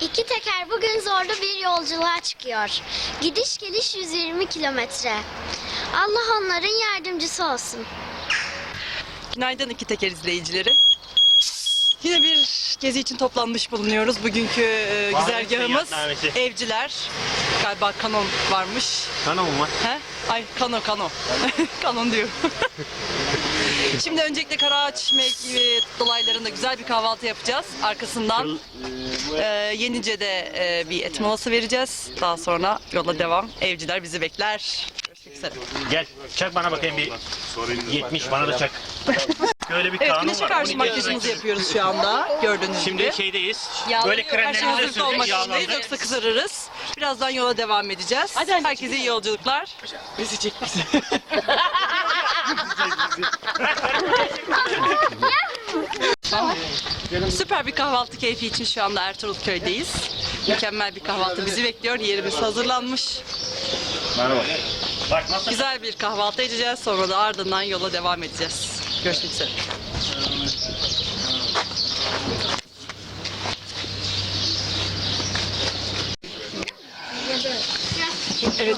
İki teker bugün zorlu bir yolculuğa çıkıyor. Gidiş geliş 120 kilometre. Allah onların yardımcısı olsun. Günaydın iki teker izleyicileri. Yine bir gezi için toplanmış bulunuyoruz. Bugünkü e, güzergahımız fiyatnamesi. evciler. Galiba kanon varmış. Kanal mı var? He? Ay kano kano. kanon diyor. Şimdi öncelikle Karaağaç dolaylarında güzel bir kahvaltı yapacağız. Arkasından e, Yenice'de e, bir et molası vereceğiz. Daha sonra yola devam. Evciler bizi bekler. Görüşmek üzere. Gel çak bana bakayım bir 70 bana da çak. Böyle bir Evet kanun güneşe var. karşı 12 makyajımızı yapıyoruz şu anda. Gördüğünüz gibi. Şimdi şeydeyiz. Yağlanıyor. Böyle kremlerimizi zorundayız yağlandı. yoksa kızarırız. Birazdan yola devam edeceğiz. Herkese iyi yolculuklar. Bizi çek bizi. Süper bir kahvaltı keyfi için şu anda Ertuğrul köydeyiz. Mükemmel bir kahvaltı bizi bekliyor. Yerimiz hazırlanmış. Nasıl Güzel bir kahvaltı edeceğiz. Sonra da ardından yola devam edeceğiz. Görüşmek üzere. Evet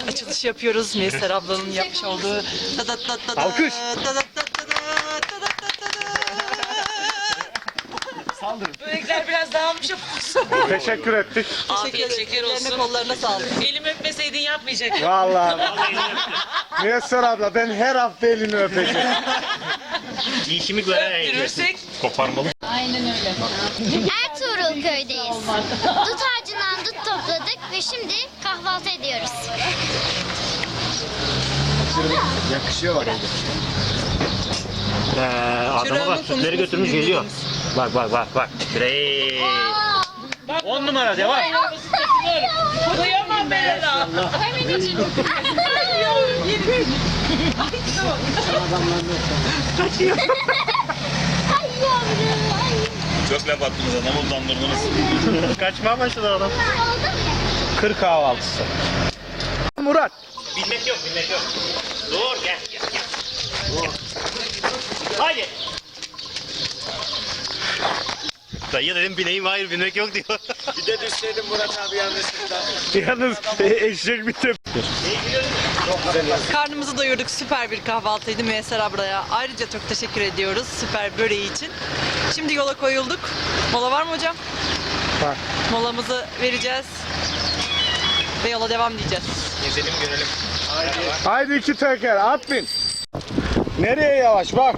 açılış yapıyoruz. Müyesser ablanın yapmış olduğu Alkış. Börekler biraz dağılmış ama Teşekkür ettik. afiyet şeker Ellerine olsun. kollarına sağlık. Elimi öpmeseydin yapmayacaktım. Vallahi. Müyesser abla ben her hafta elini öpeceğim. işimi göre Öptürürsek koparmalı. Ertuğrul köydeyiz. Topladık ve şimdi kahvaltı ediyoruz. Ee, adama bak sütleri götürmüş geliyor. Bak bak bak bak. Bre. 10 numara devam. kıyamam ben daha. Ay yavrum, ay. Çok laf attınız adamı utandırdınız. Kaçmaya başladı adam. Kır kahvaltısı. Murat. Bilmek yok bilmek yok. Dur gel gel gel. Dur. Haydi. Dayı dedim bineyim hayır binmek yok diyor. Bir de düşseydim Murat abi yanlışlıkla. Yalnız e, eşek bitti. Karnımızı doyurduk. Süper bir kahvaltıydı Müyesser ablaya. Ayrıca çok teşekkür ediyoruz süper böreği için. Şimdi yola koyulduk. Mola var mı hocam? Var. Molamızı vereceğiz. Ve yola devam diyeceğiz. Gezelim görelim. Haydi iki teker at bin. Nereye yavaş bak.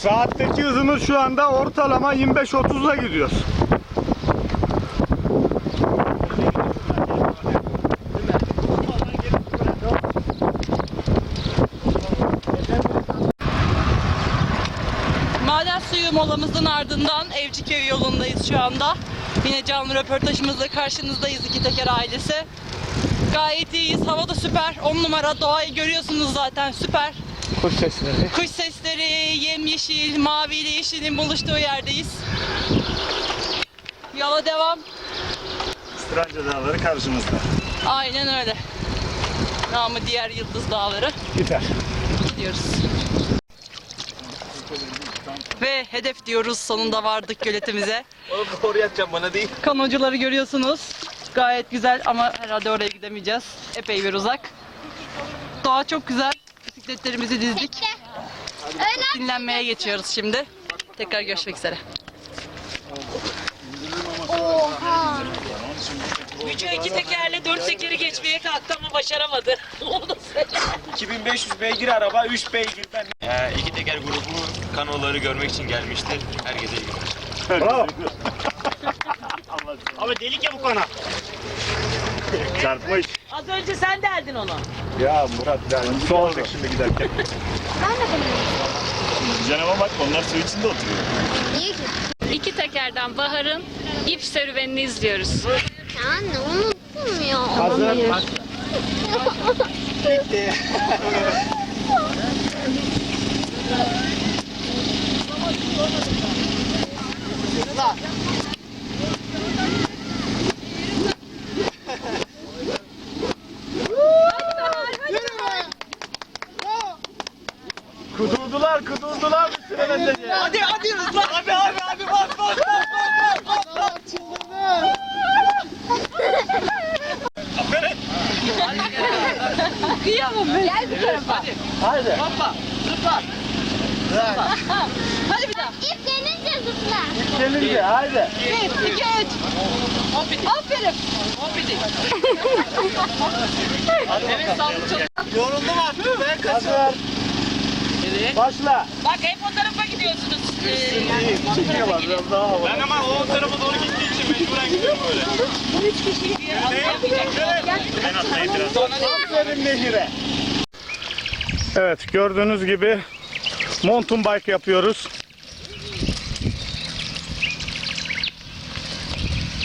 Saatteki hızımız şu anda ortalama 25-30'la gidiyoruz. Maden suyu molamızın ardından Evciköy yolundayız şu anda. Yine canlı röportajımızla karşınızdayız iki teker ailesi. Gayet iyiyiz. Hava da süper. 10 numara. Doğayı görüyorsunuz zaten. Süper. Kuş sesleri. Kuş sesleri, yemyeşil, mavi ile yeşilin buluştuğu yerdeyiz. Yola devam. Stranca dağları karşımızda. Aynen öyle. Namı diğer Yıldız Dağları. Gider. Gidiyoruz. Ve hedef diyoruz sonunda vardık göletimize. Oraya atacağım bana değil. Kanocuları görüyorsunuz. Gayet güzel ama herhalde oraya gidemeyeceğiz. Epey bir uzak. Doğa çok güzel. Bisikletlerimizi dizdik. Dinlenmeye geçiyoruz şimdi. Tekrar görüşmek üzere. Oha. Gücü iki tekerle dört tekeri geçmeye kalktı ama başaramadı. Onu da söyle. 2500 beygir araba 3 beygirden. Ee, iki teker grubu kanoları görmek için gelmiştir. Herkese iyi günler. Bravo. Abi delik ya bu kana. Çarpmış. Az önce sen deldin onu. Ya Murat yani su alacak şimdi giderken. Ben de bilmiyorum. Canıma bak onlar su içinde oturuyor. Niye ki? İki tekerden Bahar'ın ip serüvenini izliyoruz. Anne unuttum ya. Hazır. Kudurdular, kudurdular bir süreden dedi. Hadi hadi hızlan. Abi abi abi bas bas bas bas bas bas. Aferin. Kıyamam ben. Gel bu tarafa. Hadi. Hadi. Hoppa. Zıpla. Zıpla. Hadi bir daha. İp gelince zıpla. İp gelince hadi. Bir, iki, üç. Hoppidi. Aferin. Hoppidi. Hadi bakalım. Yoruldum artık. Ben kaçıyorum. Evet. Başla. Bak hep o tarafa gidiyorsunuz. Ee, İyi. Çekiyor bak biraz daha havalı. Ben ama o tarafa doğru gittiği için mecburen gidiyorum böyle. Ben atlayayım biraz. Aferin Nehir'e. Evet gördüğünüz gibi mountain bike yapıyoruz.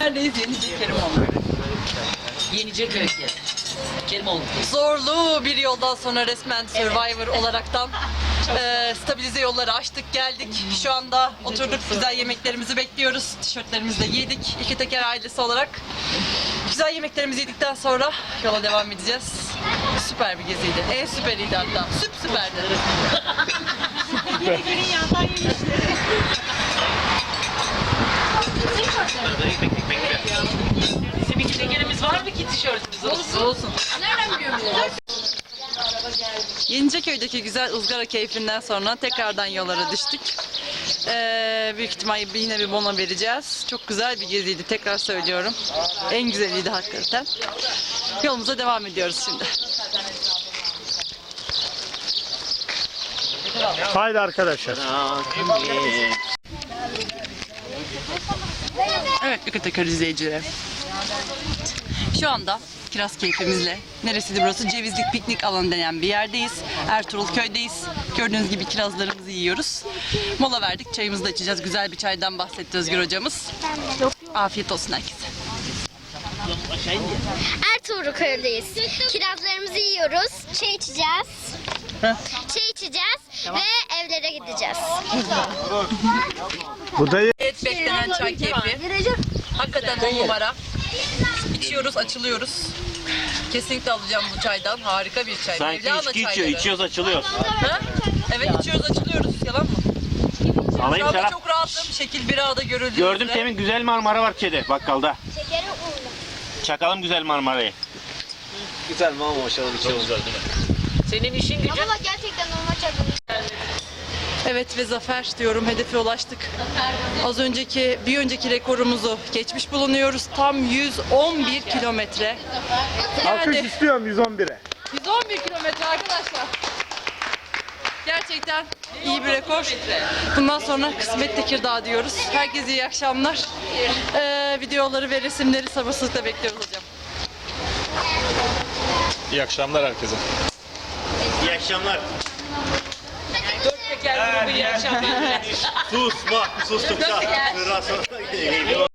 Neredeyiz? Yenice Kerimoğlu. Yenice Zorlu bir yoldan sonra resmen Survivor olaraktan eee, stabilize yolları açtık geldik. Şu anda oturduk güzel yemeklerimizi bekliyoruz. Tişörtlerimizi de giydik. İki teker ailesi olarak. Güzel yemeklerimizi yedikten sonra yola devam edeceğiz. Süper bir geziydi. En süperiydi hatta. Süp süperdi. Bizim iki ki tişörtümüz olsun? Olsun. Yeniceköy'deki güzel ızgara keyfinden sonra tekrardan yollara düştük. Ee, büyük ihtimalle yine bir mola vereceğiz. Çok güzel bir geziydi tekrar söylüyorum. En güzeliydi hakikaten. Yolumuza devam ediyoruz şimdi. Haydi arkadaşlar. Evet Lıkı Tekrar izleyicileri. Şu anda kiraz keyfimizle, neresiydi burası? Cevizlik piknik alanı denen bir yerdeyiz. Ertuğrul köydeyiz. Gördüğünüz gibi kirazlarımızı yiyoruz. Mola verdik, çayımızı da içeceğiz. Güzel bir çaydan bahsetti Özgür hocamız. Afiyet olsun herkese. Ertuğrul köyündeyiz. Kirazlarımızı yiyoruz. Çay içeceğiz. Çay içeceğiz ve evlere gideceğiz. Bu da Evet beklenen çay keyfi. Hakikaten on numara. İçiyoruz, açılıyoruz. Kesinlikle alacağım bu çaydan. Harika bir çay. Sanki Mevlana içki içiyor, çayları. içiyoruz açılıyoruz. Ha? Evet içiyoruz, açılıyoruz. Yalan mı? Şu Alayım anda Serap. çok rahatım. Şekil bir ağda görüldüğü Gördüm üzere. temin güzel Marmara var kedi bakkalda. Çakalım güzel Marmara'yı. Senin işin gücün Ama bak gerçekten normal çay. Evet ve zafer diyorum hedefe ulaştık. Az önceki bir önceki rekorumuzu geçmiş bulunuyoruz. Tam 111 kilometre. alkış Yani istiyorum 111'e. 111 kilometre arkadaşlar. Gerçekten iyi bir rekor. Bundan sonra kısmet Tekirdağ diyoruz. Herkese iyi akşamlar. Ee, videoları ve resimleri sabırsızlıkla bekliyoruz hocam. İyi akşamlar herkese. İyi akşamlar. Kendini bir yaşam Susma, sustukça. Nasıl geldi?